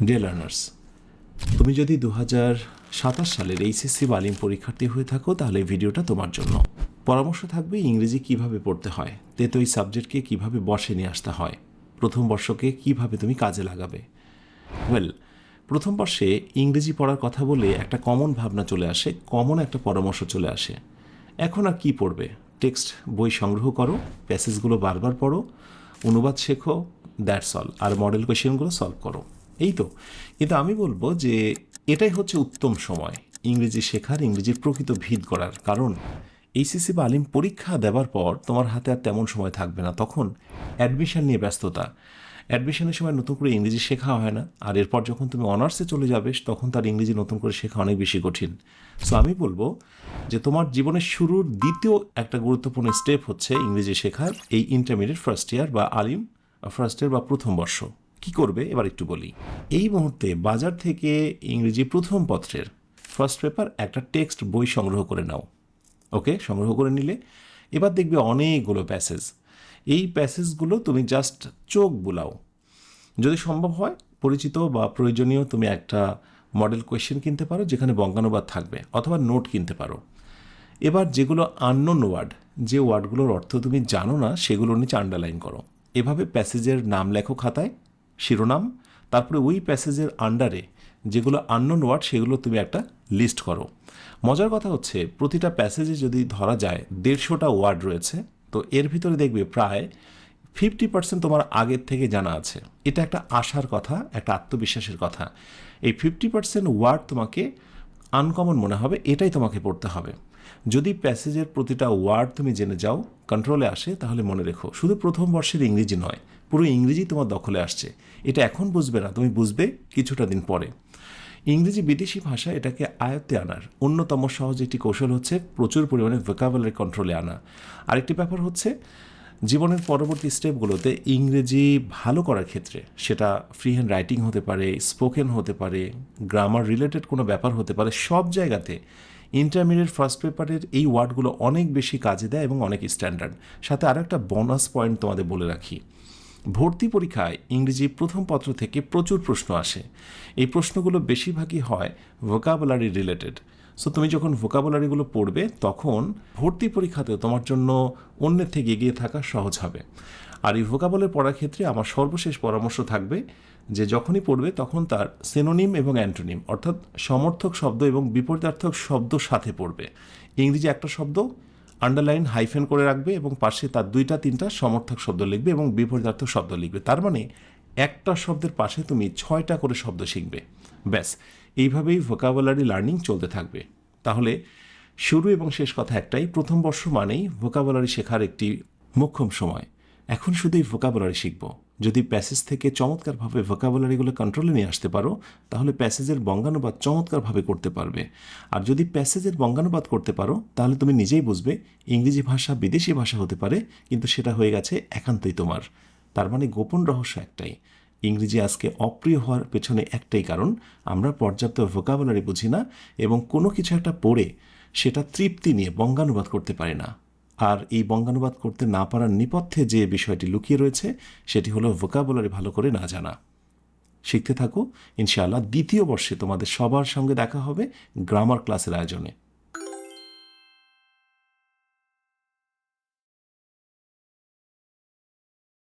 Dear learners তুমি যদি দু হাজার সাতাশ সালের এইচএসসি বালিম পরীক্ষার্থী হয়ে থাকো, তাহলে ভিডিওটা তোমার জন্য। পরামর্শ থাকবে ইংরেজি কীভাবে পড়তে হয়, তেতো এই সাবজেক্টকে কীভাবে বসে নিয়ে আসতে হয়, প্রথম বর্ষকে কীভাবে তুমি কাজে লাগাবে। ওয়েল প্রথম বর্ষে ইংরেজি পড়ার কথা বলে একটা কমন ভাবনা চলে আসে কমন একটা পরামর্শ চলে আসে। এখন আর কি পড়বে? টেক্সট বই সংগ্রহ করো প্যাসেজগুলো বারবার পড়ো, অনুবাদ শেখো দ্যাটস অল আর মডেল কোয়েশ্চেনগুলো সলভ করো। এই তো কিন্তু আমি বলব যে এটাই হচ্ছে উত্তম সময় ইংরেজি শেখার ইংরেজির প্রকৃত ভিত করার কারণ এইচএসসি বা আলিম পরীক্ষা দেওয়ার পর তোমার হাতে আর তেমন সময় থাকবে না। তখন অ্যাডমিশন নিয়ে ব্যস্ততা। অ্যাডমিশনের সময় নতুন করে ইংরেজি শেখা হয় না। আর এরপর যখন তুমি অনার্সে চলে যাবে, তখন তার ইংরেজি নতুন করে শেখা অনেক বেশি কঠিন। সো আমি বলব যে তোমার জীবনের শুরুর দ্বিতীয় একটা গুরুত্বপূর্ণ স্টেপ হচ্ছে ইংরেজি শেখার এই ইন্টারমিডিয়েট ফার্স্ট ইয়ার বা আলিম ফার্স্ট ইয়ার বা প্রথম বর্ষ। কি করবে? এবার একটু বলি। এই মুহূর্তে বাজার থেকে ইংরেজি প্রথম পত্রের ফার্স্ট পেপার একটা টেক্সট বই সংগ্রহ করে নাও। ওকে সংগ্রহ করে নিলে এবার দেখবে অনেকগুলো প্যাসেজ এই প্যাসেজগুলো তুমি জাস্ট চোখ বুলাও। যদি সম্ভব হয়, পরিচিত বা প্রয়োজনীয় তুমি একটা মডেল কোয়েশ্চেন কিনতে পারো, যেখানে বঙ্গানুবাদ থাকবে, অথবা নোট কিনতে পারো। এবার যেগুলো আননোন ওয়ার্ড যে ওয়ার্ডগুলোর অর্থ তুমি জানো না সেগুলো নিচে আন্ডারলাইন করো। এভাবে প্যাসেজের নাম লেখো খাতায়। শিরোনাম, তারপরে ওই প্যাসেজের আন্ডারে যেগুলো আননোন ওয়ার্ড সেগুলো তুমি একটা লিস্ট করো। মজার কথা হচ্ছে, প্রতিটা প্যাসেজে যদি ধরা যায় দেড়শোটা ওয়ার্ড রয়েছে, তো এর ভিতরে দেখবে প্রায় ফিফটি পার্সেন্ট তোমার আগের থেকে জানা আছে। এটা একটা আশার কথা, একটা আত্মবিশ্বাসের কথা। এই ফিফটি পার্সেন্ট ওয়ার্ড তোমাকে আনকমন মনে হবে, এটাই তোমাকে পড়তে হবে। যদি প্যাসেজের প্রতিটা ওয়ার্ড তুমি জেনে যাও কন্ট্রোলে আসে, তাহলে মনে রেখো, শুধু প্রথম বর্ষের ইংরেজি নয় পুরো ইংরেজি তোমার দখলে আসছে। এটা এখন বুঝবে না, তুমি বুঝবে কিছুটা দিন পরে। ইংরেজি বিদেশি ভাষা এটাকে আয়ত্তে আনার অন্যতম সহজ একটি কৌশল হচ্ছে প্রচুর পরিমাণে ভোকাবুলারি কন্ট্রোলে আনা। আরেকটি ব্যাপার হচ্ছে, জীবনের পরবর্তী স্টেপগুলোতে ইংরেজি ভালো করার ক্ষেত্রে সেটা ফ্রি হ্যান্ড রাইটিং হতে পারে স্পোকেন হতে পারে গ্রামার রিলেটেড কোনো ব্যাপার হতে পারে, সব জায়গাতে ইন্টারমিডিয়েট ফার্স্ট পেপারের এই ওয়ার্ডগুলো অনেক বেশি কাজে দেয় এবং অনেক স্ট্যান্ডার্ড সাথে আরও একটা বোনাস পয়েন্ট তোমাদের বলে রাখি। ভর্তি পরীক্ষায় ইংরেজি প্রথম পত্র থেকে প্রচুর প্রশ্ন আসে। এই প্রশ্নগুলো বেশিরভাগই হয় ভোকাবুলারি রিলেটেড সো তুমি যখন ভোকাবুলারিগুলো পড়বে, তখন ভর্তি পরীক্ষাতে তোমার জন্য অন্যের থেকে এগিয়ে থাকা সহজ হবে। আর এই ভোকাবলের পড়ার ক্ষেত্রে আমার সর্বশেষ পরামর্শ থাকবে যে যখনই পড়বে, তখন তার সেনোনিম এবং অ্যান্টোনিম অর্থাৎ সমর্থক শব্দ এবং বিপরীতার্থক শব্দ সাথে পড়বে। ইংরেজি একটা শব্দ আন্ডারলাইন হাইফেন করে রাখবে এবং পাশে তার দুইটা, তিনটা সমর্থক শব্দ লিখবে এবং বিপরীতার্থক শব্দ লিখবে। তার মানে একটা শব্দের পাশে তুমি ছয়টা করে শব্দ শিখবে। ব্যাস, এইভাবেই ভোকাবুলারি লার্নিং চলতে থাকবে। তাহলে শুরু এবং শেষ কথা একটাই, প্রথম বর্ষ মানেই ভোকাবুলারি শেখার একটি মোক্ষম সময়। এখন শুধু এই ভোকাবুলারি শিখব। যদি প্যাসেজ থেকে চমৎকারভাবে ভোকাবুলারিগুলো কন্ট্রোলে নিয়ে আসতে পারো, তাহলে প্যাসেজের বঙ্গানুবাদ চমৎকারভাবে করতে পারবে। আর যদি প্যাসেজের বঙ্গানুবাদ করতে পারো, তাহলে তুমি নিজেই বুঝবে ইংরেজি ভাষা বিদেশি ভাষা হতে পারে, কিন্তু সেটা হয়ে গেছে একান্তই তোমার। তার মানে গোপন রহস্য একটাই। ইংরেজি আজকে অপ্রিয় হওয়ার পেছনে একটাই কারণ, আমরা পর্যাপ্ত ভোকাবুলারি বুঝি না এবং কোনো কিছু একটা পড়ে সেটা তৃপ্তি নিয়ে বঙ্গানুবাদ করতে পারি না। আর এই বঙ্গানুবাদ করতে না পারার নিপথ্যে যে বিষয়টি লুকিয়ে রয়েছে, সেটি হলো ভোকাবুলারি ভালো করে না জানা। শিখতে থাকো, ইনশাআল্লাহ দ্বিতীয় বর্ষে তোমাদের সবার সঙ্গে দেখা হবে গ্রামার ক্লাসের আয়োজনে।